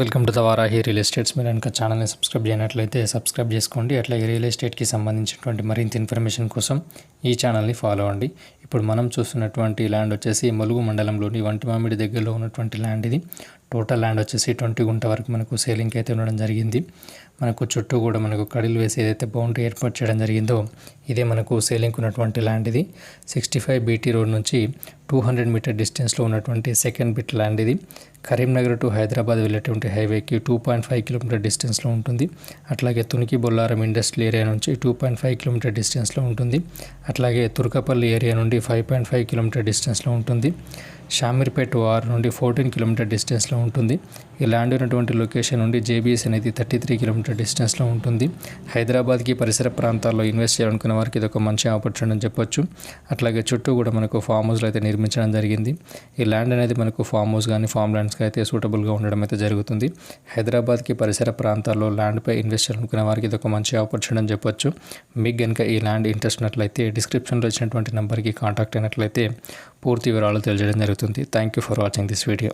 Welcome to the Varahi real estates. మీరు కనుక ఛానల్ని సబ్స్క్రైబ్ చేయనట్లయితే సబ్స్క్రైబ్ చేసుకోండి. అట్లాగే రియల్ ఎస్టేట్కి సంబంధించినటువంటి మరింత ఇన్ఫర్మేషన్ కోసం ఈ ఛానల్ని ఫాలో అవ్వండి. ఇప్పుడు మనం చూస్తున్నటువంటి ల్యాండ్ వచ్చేసి మలుగు మండలంలోని వంటిమామిడి దగ్గరలో ఉన్నటువంటి ల్యాండ్ ఇది. టోటల్ ల్యాండ్ వచ్చేసి ట్వంటీ గుంట వరకు మనకు సేలింగ్కి అయితే ఉండడం జరిగింది. మనకు చుట్టూ కూడా మనకు కడిలు వేసి ఏదైతే బౌండరీ ఏర్పాటు చేయడం జరిగిందో ఇదే మనకు సేలింగ్ ఉన్నటువంటి ల్యాండ్ ఇది. సిక్స్టీ ఫైవ్ బీటీ రోడ్ నుంచి టూ హండ్రెడ్ మీటర్ డిస్టెన్స్లో ఉన్నటువంటి సెకండ్ బిట్ ల్యాండ్ ఇది. కరీంనగర్ టు హైదరాబాద్ వెళ్ళేటువంటి హైవేకి టూ పాయింట్ ఫైవ్ కిలోమీటర్ డిస్టెన్స్లో ఉంటుంది. అట్లాగే తునికి బొల్లారం ఇండస్ట్రియల్ ఏరియా నుంచి టూ పాయింట్ ఫైవ్ కిలోమీటర్ డిస్టెన్స్లో ఉంటుంది. అట్లాగే తుర్కపల్లి ఏరియా నుండి ఫైవ్ పాయింట్ ఫైవ్ కిలోమీటర్ డిస్టెన్స్లో ఉంటుంది. షామీర్పేట వార్ నుండి ఫోర్టీన్ కిలోమీటర్ డిస్టెన్స్లో ఉంటుంది. ఈ ల్యాండ్ ఉన్నటువంటి లొకేషన్ నుండి జేబీఎస్ అనేది థర్టీ త్రీ కిలోమీటర్ డిస్టెన్స్లో ఉంటుంది. హైదరాబాద్కి పరిసర ప్రాంతాల్లో ఇన్వెస్ట్ చేయాలనుకున్న వారికి ఇది ఒక మంచి ఆపర్చునిటీ అని చెప్పొచ్చు. అట్లాగే చుట్టూ కూడా మనకు ఫామ్ హౌస్లు అయితే నిర్మించడం జరిగింది. ఈ ల్యాండ్ అనేది మనకు ఫామ్ హౌస్ కానీ ఫామ్ ల్యాండ్స్కి అయితే సూటబుల్గా ఉండడం అయితే జరుగుతుంది. హైదరాబాద్కి పరిసర ప్రాంతాల్లో ల్యాండ్పై ఇన్వెస్ట్ చేయాలనుకున్న వారికి ఇది ఒక మంచి ఆపర్చునిటీ అని చెప్పొచ్చు. మీకు కనుక ఈ ల్యాండ్ ఇంట్రెస్ట్ ఉన్నట్లయితే డిస్క్రిప్షన్లో ఇచ్చినటువంటి నెంబర్కి కాంటాక్ట్ అయినట్లయితే పూర్తి వివరాలు తెలియజేయడం జరుగుతుంది. Thank you for watching this video